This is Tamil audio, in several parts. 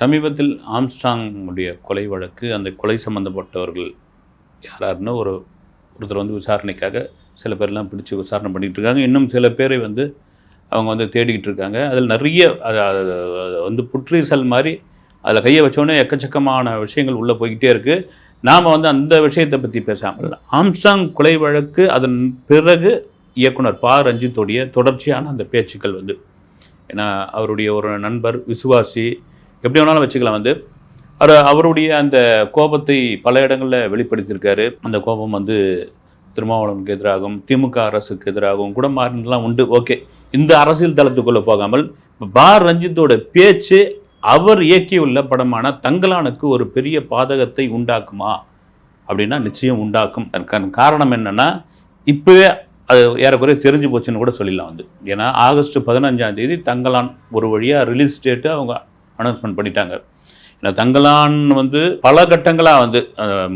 சமீபத்தில் ஆம்ஸ்ட்ராங்குடைய கொலை வழக்கு அந்த கொலை சம்மந்தப்பட்டவர்கள் யாராருன்னு ஒரு ஒருத்தர் வந்து விசாரணைக்காக சில பேர்லாம் பிடிச்சி விசாரணை பண்ணிகிட்டு இருக்காங்க. இன்னும் சில பேரை வந்து அவங்க வந்து தேடிக்கிட்டு இருக்காங்க. அதில் நிறைய வந்து புற்றீசல் மாதிரி அதில் கையை வச்சோடனே எக்கச்சக்கமான விஷயங்கள் உள்ளே போய்கிட்டே இருக்குது நாம் வந்து அந்த விஷயத்தை பற்றி பேசாமல் ஆம்ஸ்டாங் கொலை வழக்கு அதன் பிறகு இயக்குனர் பா. ரஞ்சித்தோடைய தொடர்ச்சியான அந்த பேச்சுக்கள் வந்து ஏன்னா அவருடைய ஒரு நண்பர் விசுவாசி எப்படி வேணாலும் வச்சுக்கலாம் வந்து. அவர் அவருடைய அந்த கோபத்தை பல இடங்களில் வெளிப்படுத்தியிருக்காரு. அந்த கோபம் வந்து திருமாவளவனுக்கு எதிராகவும் திமுக அரசுக்கு எதிராகவும் கூட மாறினதுலாம் உண்டு. ஓகே. இந்த அரசியல் தளத்துக்குள்ளே போகாமல் பார் ரஞ்சித்தோட பேச்சு அவர் இயக்கியுள்ள படமான தங்கலானுக்கு ஒரு பெரிய பாதகத்தை உண்டாக்குமா? அப்படின்னா நிச்சயம் உண்டாக்கும். அதற்கான காரணம் என்னென்னா இப்போவே அது ஏறக்குறைய தெரிஞ்சு போச்சுன்னு கூட சொல்லிடலாம் வந்து. ஏன்னா ஆகஸ்ட் பதினஞ்சாம் தேதி தங்கலான் ஒரு வழியாக ரிலீஸ் டேட்டு அவங்க அனௌன்ஸ்மெண்ட் பண்ணிட்டாங்க. ஏன்னா தங்கலான் வந்து பல கட்டங்களாக வந்து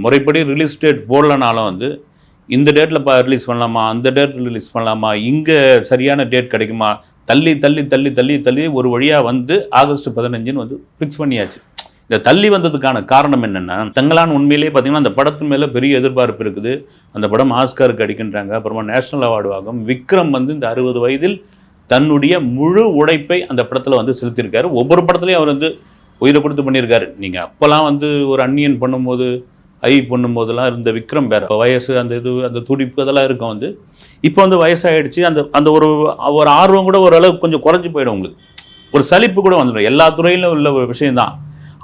முறைப்படி ரிலீஸ் டேட் போடலனாலும் வந்து இந்த டேட்டில் இப்போ ரிலீஸ் பண்ணலாமா அந்த டேட்டில் ரிலீஸ் பண்ணலாமா இங்கே சரியான டேட் கிடைக்குமா தள்ளி தள்ளி தள்ளி தள்ளி தள்ளி ஒரு வழியாக வந்து ஆகஸ்ட் பதினஞ்சுன்னு வந்து ஃபிக்ஸ் பண்ணியாச்சு. இந்த தள்ளி வந்ததுக்கான காரணம் என்னென்னா தங்களான் உண்மையிலேயே பார்த்தீங்கன்னா அந்த படத்தின் மேலே பெரிய எதிர்பார்ப்பு இருக்குது. அந்த படம் ஆஸ்காருக்கு அடிக்கின்றாங்க. அப்புறமா நேஷனல் அவார்டு ஆகும் விக்ரம் வந்து இந்த அறுபது வயதில் தன்னுடைய முழு உழைப்பை அந்த படத்தில் வந்து செலுத்தியிருக்காரு. ஒவ்வொரு படத்துலையும் அவர் வந்து உயிரை கொடுத்து பண்ணியிருக்காரு. நீங்கள் அப்போல்லாம் வந்து ஒரு அன்னியன் பண்ணும்போது ஐ பண்ணும்போதெல்லாம் இருந்த விக்ரம் வேற. வயசு அந்த இது அந்த துடிப்பு அதெல்லாம் இருக்கும் வந்து. இப்போ வந்து வயசாயிடுச்சு. அந்த அந்த ஒரு ஒரு ஆர்வம் கூட ஓரளவுக்கு கொஞ்சம் குறைஞ்சி போயிடும் உங்களுக்கு. ஒரு சலிப்பு கூட வந்துடும். எல்லா துறையிலும் உள்ள ஒரு விஷயம்தான்.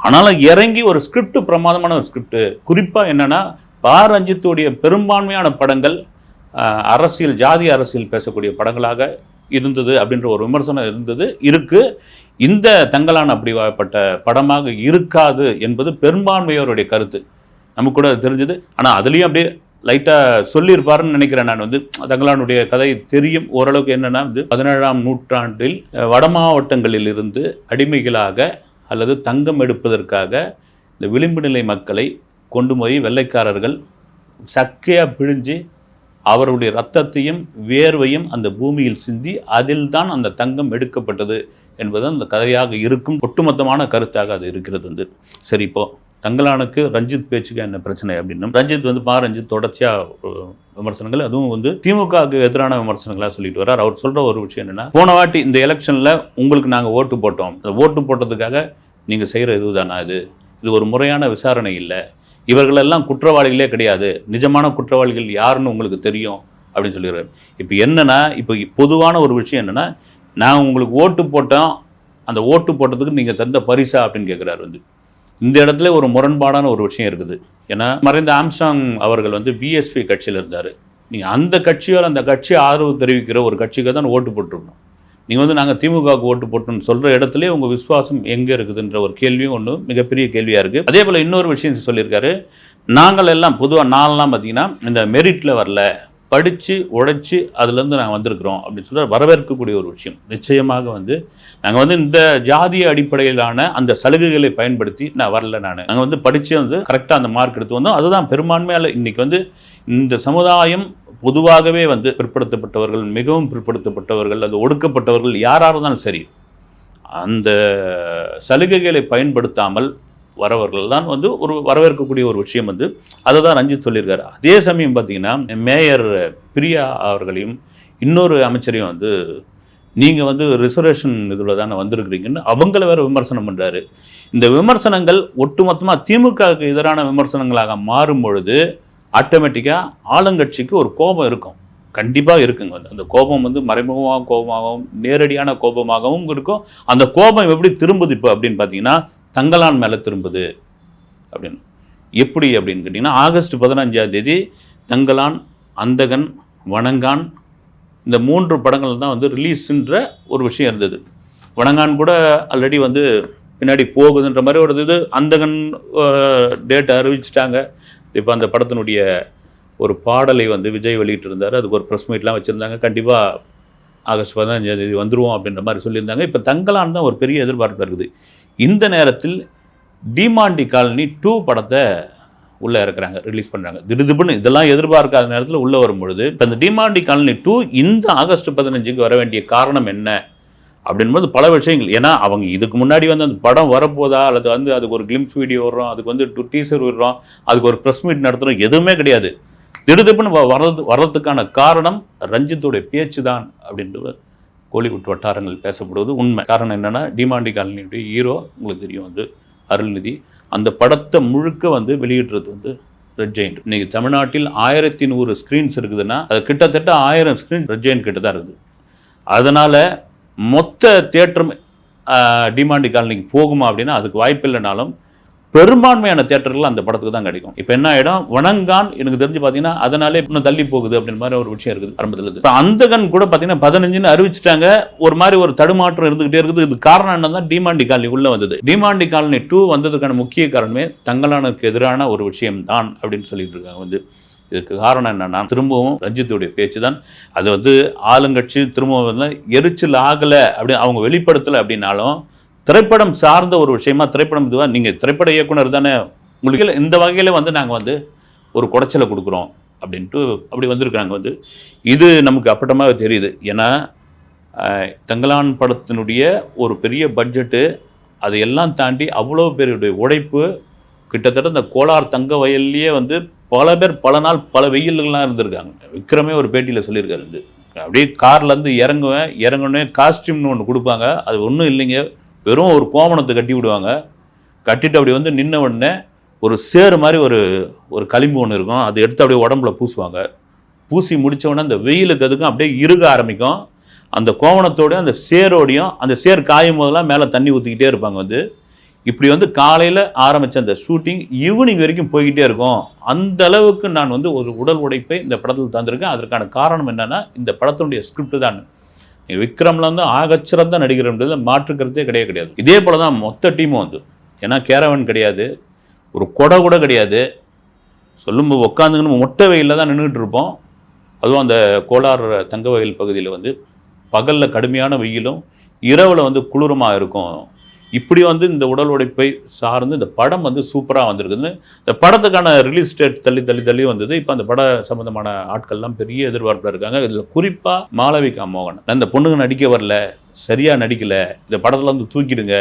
ஆனாலும் இறங்கி ஒரு ஸ்கிரிப்ட் பிரமாதமான ஒரு ஸ்கிரிப்ட் குறிப்பாக என்னென்னா பா ரஞ்சித்துடைய பெரும்பான்மையான படங்கள் அரசியல் ஜாதி அரசியல் பேசக்கூடிய படங்களாக இருந்தது அப்படின்ற ஒரு விமர்சனம் இருந்தது. இருக்குது இந்த தங்கலான் அப்படிப்பட்ட படமாக இருக்காது என்பது பெரும்பான்மையோருடைய கருத்து. நமக்கு கூட தெரிஞ்சது. ஆனால் அதுலேயும் அப்படியே லைட்டாக சொல்லியிருப்பாருன்னு நினைக்கிறேன் நான் வந்து. தங்களானுடைய கதை தெரியும் ஓரளவுக்கு என்னன்னா வந்து பதினேழாம் நூற்றாண்டில் வட மாவட்டங்களில் இருந்து அடிமைகளாக அல்லது தங்கம் எடுப்பதற்காக இந்த விளிம்பு நிலை மக்களை கொண்டு போய் வெள்ளைக்காரர்கள் சக்கையாக பிழிஞ்சு அவருடைய ரத்தத்தையும் வேர்வையும் அந்த பூமியில் சிந்தி அதில்தான் அந்த தங்கம் எடுக்கப்பட்டது என்பது அந்த கதையாக இருக்கும் ஒட்டுமொத்தமான கருத்தாக அது இருக்கிறது வந்து. சரி இப்போ தங்கலானுக்கு ரஞ்சித் பேச்சுக்கு என்ன பிரச்சனை அப்படின்னும் ரஞ்சித் வந்து பா ரஞ்சித் தொடர்ச்சியாக விமர்சனங்கள் அதுவும் வந்து திமுகவுக்கு எதிரான விமர்சனங்களாக சொல்லிட்டு வர்றார். அவர் சொல்கிற ஒரு விஷயம் என்னன்னா போன வாட்டி இந்த எலெக்ஷனில் உங்களுக்கு நாங்கள் ஓட்டு போட்டோம். அந்த ஓட்டு போட்டதுக்காக நீங்கள் செய்கிற இதுதானா இது? இது ஒரு முறையான விசாரணை இல்லை. இவர்களெல்லாம் குற்றவாளிகளே கிடையாது. நிஜமான குற்றவாளிகள் யாருன்னு உங்களுக்கு தெரியும் அப்படின்னு சொல்லிடுறாரு. இப்போ என்னென்னா இப்போ பொதுவான ஒரு விஷயம் என்னென்னா நான் உங்களுக்கு ஓட்டு போட்டோம் அந்த ஓட்டு போட்டதுக்கு நீங்கள் தந்த பரிசா அப்படின்னு கேட்குறாரு வந்து. இந்த இடத்துல ஒரு முரண்பாடான ஒரு விஷயம் இருக்குது. ஏன்னா மறைந்த ஆம்சாங் அவர்கள் வந்து பிஎஸ்பி கட்சியில் இருந்தார். நீங்கள் அந்த கட்சியால் அந்த கட்சி ஆதரவு தெரிவிக்கிற ஒரு கட்சிக்கு தான் ஓட்டு போட்டிருக்கணும். நீங்கள் வந்து நாங்கள் திமுகவுக்கு ஓட்டு போட்டோம்னு சொல்கிற இடத்துல உங்கள் விசுவாசம் எங்கே இருக்குதுன்ற ஒரு கேள்வியும் ஒன்று மிகப்பெரிய கேள்வியாக இருக்குது அதே போல் இன்னொரு விஷயம் சொல்லியிருக்காரு. நாங்கள் எல்லாம் பொதுவாக நான்லாம் பார்த்தீங்கன்னா இந்த மெரிட்டில் வரல படித்து உழைச்சி அதுலேருந்து நாங்கள் வந்திருக்கிறோம் அப்படின்னு சொல்லி வரவேற்கக்கூடிய ஒரு விஷயம். நிச்சயமாக வந்து நாங்கள் வந்து இந்த ஜாதிய அடிப்படையிலான அந்த சலுகைகளை பயன்படுத்தி நான் வரல நான். நாங்கள் வந்து படித்து வந்து கரெக்டாக அந்த மார்க் எடுத்து வந்தோம். அதுதான் பெரும்பான்மையால் இன்றைக்கி வந்து இந்த சமுதாயம் பொதுவாகவே வந்து பிற்படுத்தப்பட்டவர்கள் மிகவும் பிற்படுத்தப்பட்டவர்கள் அது ஒடுக்கப்பட்டவர்கள் யாராக இருந்தாலும் சரி அந்த சலுகைகளை பயன்படுத்தாமல் வரவர்கள் தான் வந்து ஒரு வரவேற்கக்கூடிய ஒரு விஷயம் வந்து. அதை தான் ரஞ்சித் சொல்லியிருக்காரு. அதே சமயம் பார்த்திங்கன்னா மேயர் பிரியா அவர்களையும் இன்னொரு அமைச்சரையும் வந்து நீங்கள் வந்து ரிசர்வேஷன் இதில் தானே வந்திருக்கிறீங்கன்னு அவங்கள வேறு விமர்சனம் பண்ணுறாரு இந்த விமர்சனங்கள் ஒட்டுமொத்தமாக திமுகவுக்கு எதிரான விமர்சனங்களாக மாறும் பொழுது ஆட்டோமேட்டிக்காக ஆளுங்கட்சிக்கு ஒரு கோபம் இருக்கும். கண்டிப்பாக இருக்குங்க. வந்து அந்த கோபம் வந்து மறைமுகமாக கோபமாகவும் நேரடியான கோபமாகவும் இருக்கும். அந்த கோபம் எப்படி திரும்புது இப்போ அப்படின்னு பார்த்தீங்கன்னா தங்கலான் மேலே திரும்புது அப்படின்னு. எப்படி அப்படின்னு கேட்டிங்கன்னா ஆகஸ்ட் பதினஞ்சாம் தேதி தங்கலான் அந்தகன் வணங்கான் இந்த மூன்று படங்கள் தான் வந்து ரிலீஸுன்ற ஒரு விஷயம் இருந்தது. வணங்கான் கூட ஆல்ரெடி வந்து பின்னாடி போகுதுன்ற மாதிரி ஒரு இது அந்தகன் டேட் அறிவிச்சிட்டாங்க. இப்போ அந்த படத்தினுடைய ஒரு பாடலை வந்து விஜய் வெளியிட்டிருந்தார். அதுக்கு ஒரு ப்ரெஸ் மீட்லாம் வச்சுருந்தாங்க. கண்டிப்பாக ஆகஸ்ட் பதினஞ்சாந்தேதி தேதி அப்படின்ற மாதிரி சொல்லியிருந்தாங்க. இப்போ தங்கலான் தான் ஒரு பெரிய எதிர்பார்ப்பு இருக்குது. இந்த நேரத்தில் டிமாண்டி காலனி டூ படத்தை உள்ளே இறக்குறாங்க ரிலீஸ் பண்ணுறாங்க திடுதிப்புன்னு இதெல்லாம் எதிர்பார்க்காத நேரத்தில் உள்ளே வரும் பொழுது இப்போ இந்த டிமாண்டி காலனி டூ இந்த ஆகஸ்ட் பதினஞ்சுக்கு வர வேண்டிய காரணம் என்ன? அப்படின்போது பல விஷயங்கள். ஏன்னா அவங்க இதுக்கு முன்னாடி வந்து அந்த படம் வரப்போதா? அல்லது வந்து அதுக்கு ஒரு கிளிம்ஸ் வீடியோ வர்றோம் அதுக்கு வந்து டூ டீசர் விடுறோம் அதுக்கு ஒரு ப்ரெஸ் மீட் நடத்துகிறோம் எதுவுமே கிடையாது. திடுதிப்புன்னு வ- வர்றது வர்றதுக்கான காரணம் ரஞ்சித்துடைய பேச்சு தான் அப்படின்றது கோலிவுட் வட்டாரங்கள் பேசப்படுவது உண்மை. காரணம் என்னென்னா டிமாண்டி காலனியுடைய ஹீரோ உங்களுக்கு தெரியும் வந்து அருள்நிதி. அந்த படத்தை முழுக்க வந்து வெளியிடுறது வந்து ரெட் ஜெயிண்ட் இன்றைக்கி தமிழ்நாட்டில் ஆயிரத்தி நூறு ஸ்க்ரீன்ஸ் இருக்குதுன்னா அது கிட்டத்தட்ட ஆயிரம் ஸ்க்ரீன் ரெட் ஜெயிண்ட் கிட்ட தான் இருக்குது. அதனால் மொத்த தேட்டரும் டிமாண்டு காலனிக்கு போகுமா அப்படின்னா அதுக்கு வாய்ப்பு இல்லைனாலும் பெரும்பான்மையான தேட்டர்கள் அந்த படத்துக்கு தான் கிடைக்கும். இப்போ என்ன ஆகிடும் வணங்கான் எனக்கு தெரிஞ்சு பார்த்தீங்கன்னா அதனாலே இன்னும் தள்ளி போகுது அப்படின்ற மாதிரி ஒரு விஷயம் இருக்குது ஆரம்பத்தில் இப்போ அந்தகன் கூட பார்த்தீங்கன்னா பதினஞ்சுன்னு அறிவிச்சிட்டாங்க. ஒரு மாதிரி ஒரு தடுமாற்றம் இருந்துகிட்டே இருக்குது. இது காரணம் என்ன தான் டிமாண்டி காலனி உள்ளே வந்தது. டிமாண்டி காலனி டூ வந்ததுக்கான முக்கிய காரணமே தங்கலானுக்கு எதிரான ஒரு விஷயம் தான் அப்படின்னு சொல்லிட்டு இருக்காங்க வந்து. இதுக்கு காரணம் என்னன்னா திரும்பவும் ரஞ்சித்துடைய பேச்சு தான் அது வந்து ஆளுங்கட்சி திரும்பவும் வந்து எரிச்சல் ஆகலை அப்படி அவங்க வெளிப்படுத்தலை அப்படின்னாலும் திரைப்படம் சார்ந்த ஒரு விஷயமா திரைப்படம் இதுவாக நீங்கள் திரைப்பட இயக்குனர் தானே உங்களுக்கு இந்த வகையில் வந்து நாங்கள் வந்து ஒரு குடைச்சலை கொடுக்குறோம் அப்படின்ட்டு அப்படி வந்திருக்காங்க வந்து. இது நமக்கு அப்பட்டமாக தெரியுது. ஏன்னா தங்கலான் படத்தினுடைய ஒரு பெரிய பட்ஜெட்டு அதையெல்லாம் தாண்டி அவ்வளோ பேருடைய உழைப்பு கிட்டத்தட்ட இந்த கோலார் தங்க வயல்லையே வந்து பல பேர் பல நாள் பல வெயில்கள்லாம் இருந்திருக்காங்க. விக்ரமே ஒரு பேட்டியில் சொல்லியிருக்காரு இது. அப்படியே கார்லேருந்து இறங்குவேன் இறங்குனே காஸ்டியூம்னு ஒன்று கொடுப்பாங்க. அது ஒன்றும் இல்லைங்க. வெறும் ஒரு கோமணத்தை கட்டி விடுவாங்க. கட்டிட்டு அப்படி வந்து நின்ன உடனே ஒரு சேறு மாதிரி ஒரு ஒரு களிம்பு ஒன்று இருக்கும். அதை எடுத்து அப்படியே உடம்புல பூசுவாங்க. பூசி முடிச்ச உடனே அந்த வெயிலுக்கு அதுக்கும் அப்படியே இருக ஆரம்பிக்கும். அந்த கோவணத்தோடையும் அந்த சேரோடையும் அந்த சேர் காயும் போதெல்லாம் மேலே தண்ணி ஊற்றிக்கிட்டே இருப்பாங்க வந்து. இப்படி வந்து காலையில் ஆரம்பித்த அந்த ஷூட்டிங் ஈவினிங் வரைக்கும் போய்கிட்டே இருக்கும். அந்த அளவுக்கு நான் வந்து ஒரு உடல் உடைப்பை இந்த படத்தில் தந்திருக்கேன். அதற்கான காரணம் என்னென்னா இந்த படத்தினுடைய ஸ்கிரிப்ட் தான். விக்ரமில் வந்து ஆகச்சிறந்த நடிகர்ன்றது மாற்றுக்கிறதே கிடையாது கிடையாது. இதே போல தான் மொத்த டீமும் வந்து. ஏன்னா கேரவன் கிடையாது. ஒரு கொடை கூட கிடையாது. சொல்லும்போது உட்காந்துங்கன்னு மொட்டை வெயிலில் தான் நின்றுட்டு இருப்போம். அதுவும் அந்த கோலார் தங்க வயல் பகுதியில் வந்து பகலில் கடுமையான வெயிலும் இரவில் வந்து குளிரமாக இருக்கும். இப்படி வந்து இந்த உடல் உடைப்பை சார்ந்து இந்த படம் வந்து சூப்பராக வந்திருக்குதுன்னு இந்த படத்துக்கான ரிலீஸ் டேட் தள்ளி தள்ளி தள்ளி வந்தது. இப்போ அந்த பட சம்மந்தமான ஆட்கள்லாம் பெரிய எதிர்பார்ப்பில் இருக்காங்க. இதில் குறிப்பாக மாளவிகா மோகன். அந்த இந்த பொண்ணுங்க நடிக்க வரல சரியாக நடிக்கலை இந்த படத்தில் வந்து தூக்கிடுங்க.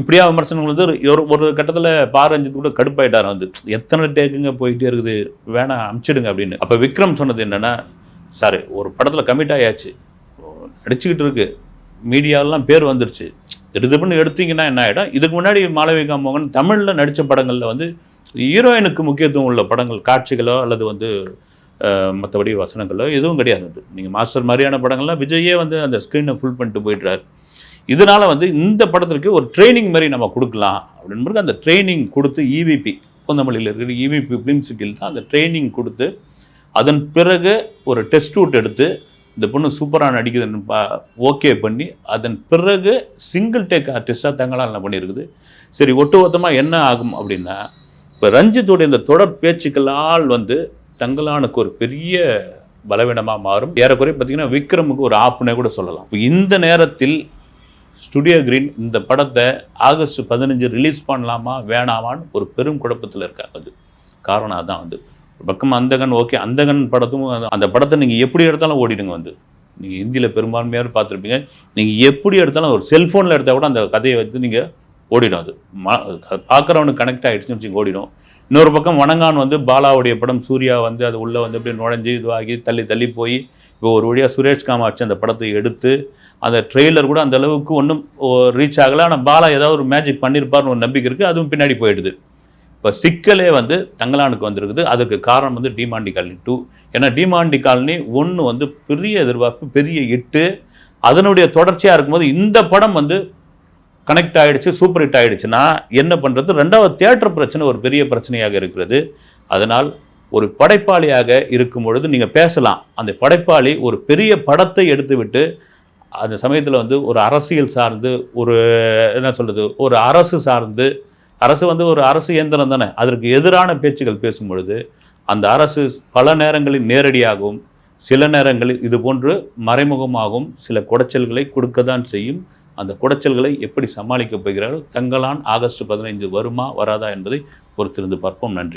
இப்படியா விமர்சனங்கள் வந்து ஒரு ஒரு கட்டத்தில் பாரஞ்சித்து கூட கடுப்பாயிட்டார் வந்து. எத்தனை டேக்குங்க போயிட்டே இருக்குது வேணாம் அமுச்சிடுங்க அப்படின்னு. அப்போ விக்ரம் சொன்னது என்னென்னா சாரி ஒரு படத்தில் கமிட் ஆயாச்சு. நடிச்சுக்கிட்டு இருக்குது மீடியாவெலாம் பேர் வந்துருச்சு. திருதுப்புன்னு எடுத்தீங்கன்னா என்ன ஆகிடும் இதுக்கு முன்னாடி மாளவிகா மோகன் தமிழில் நடித்த படங்களில் வந்து ஹீரோயினுக்கு முக்கியத்துவம் உள்ள படங்கள் காட்சிகளோ அல்லது வந்து மற்றபடி வசனங்களோ எதுவும் கிடையாது. நீங்கள் மாஸ்டர் மாதிரியான படங்கள்லாம் விஜயே வந்து அந்த ஸ்க்ரீனை ஃபுல் பண்ணிட்டு போயிடுறாரு. இதனால் வந்து இந்த படத்திற்கு ஒரு ட்ரைனிங் மாதிரி நம்ம கொடுக்கலாம். அப்படின்றது அந்த ட்ரைனிங் கொடுத்து இவிபி பூந்தமல்லியில் இருக்கிற இவிபி பிலிம் சிட்டியில் தான் அந்த ட்ரைனிங் கொடுத்து அதன் பிறகு ஒரு டெஸ்ட் அவுட் எடுத்து இந்த பொண்ணு சூப்பராக நடிக்குதுன்னு பா ஓகே பண்ணி அதன் பிறகு சிங்கிள் டேக் ஆர்டிஸ்டாக தங்களால் பண்ணியிருக்குது. சரி ஒட்டுமொத்தமாக என்ன ஆகும் அப்படின்னா இப்போ ரஞ்சித்துடைய இந்த தொடர் பேச்சுக்களால் வந்து தங்களானுக்கு ஒரு பெரிய பலவீனமாக மாறும். ஏறக்குறைய பார்த்தீங்கன்னா விக்ரமுக்கு ஒரு ஆப்புனே கூட சொல்லலாம். இப்போ இந்த நேரத்தில் ஸ்டுடியோ கிரீன் இந்த படத்தை ஆகஸ்ட் பதினஞ்சு ரிலீஸ் பண்ணலாமா வேணாமான்னு ஒரு பெரும் குழப்பத்தில் இருக்காங்க அது. காரணம் அதான் வந்து. பக்கம் அந்தகன் ஓகே அந்தகன் படத்தும் அந்த- படத்தை நீங்கள் எப்படி எடுத்தாலும் ஓடிடுங்க வந்து. நீங்கள் ஹிந்தியில் பெரும்பான்மையாக பார்த்துருப்பீங்க. நீங்கள் எப்படி எடுத்தாலும் ஒரு செல்ஃபோனில் எடுத்தால் கூட அந்த கதையை வந்து நீங்கள் ஓடிடும் அது. பார்க்குறவனுக்கு கனெக்ட் ஆகிடுச்சுன்னு வச்சு ஓடிடும். இன்னொரு பக்கம் வணங்கான் வந்து பாலாவுடைய படம் சூர்யா வந்து அது உள்ளே வந்து அப்படியே நுழைஞ்சு இதுவாகி தள்ளி தள்ளி போய் இப்போ ஒரு வழியாக சுரேஷ் காமாட்சி அந்த படத்தை எடுத்து அந்த ட்ரெய்லர் கூட அந்த அளவுக்கு ஒன்றும் ரீச் ஆகலை. ஆனால் பாலா ஏதாவது ஒரு மேஜிக் பண்ணியிருப்பார்னு ஒரு நம்பிக்கை இருக்குது அதுவும் பின்னாடி போயிடுது. இப்போ சிக்கலே வந்து தங்கலானுக்கு வந்திருக்குது. அதுக்கு காரணம் வந்து டிமாண்டி காலனி டூ. ஏன்னா டிமாண்டி காலனி ஒன்று வந்து பெரிய எதிர்பார்ப்பு பெரிய எட்டு. அதனுடைய தொடர்ச்சியாக இருக்கும்போது இந்த படம் வந்து கனெக்ட் ஆகிடுச்சு சூப்பர் ஹிட் ஆகிடுச்சுன்னா என்ன பண்ணுறது ரெண்டாவது தியேட்டர் பிரச்சனை ஒரு பெரிய பிரச்சனையாக இருக்கிறது. அதனால் ஒரு படைப்பாளியாக இருக்கும் பொழுது நீங்கள் பேசலாம். அந்த படைப்பாளி ஒரு பெரிய படத்தை எடுத்துவிட்டு அந்த சமயத்தில் வந்து ஒரு அரசியல் சார்ந்து ஒரு என்ன சொல்கிறது ஒரு அரசு சார்ந்து அரசு வந்து ஒரு அரசு இயந்திரம் தானே. அதற்கு எதிரான பேச்சுகள் பேசும்பொழுது அந்த அரசு பல நேரங்களில் நேரடியாகவும் சில நேரங்களில் இது போன்று மறைமுகமாகவும் சில குடைச்சல்களை கொடுக்க தான் செய்யும். அந்த குடைச்சல்களை எப்படி சமாளிக்கப் போகிறார்கள்? தங்களான் ஆகஸ்ட் பதினைந்து வருமா வராதா என்பதை பொறுத்திருந்து பார்ப்போம். நன்றி.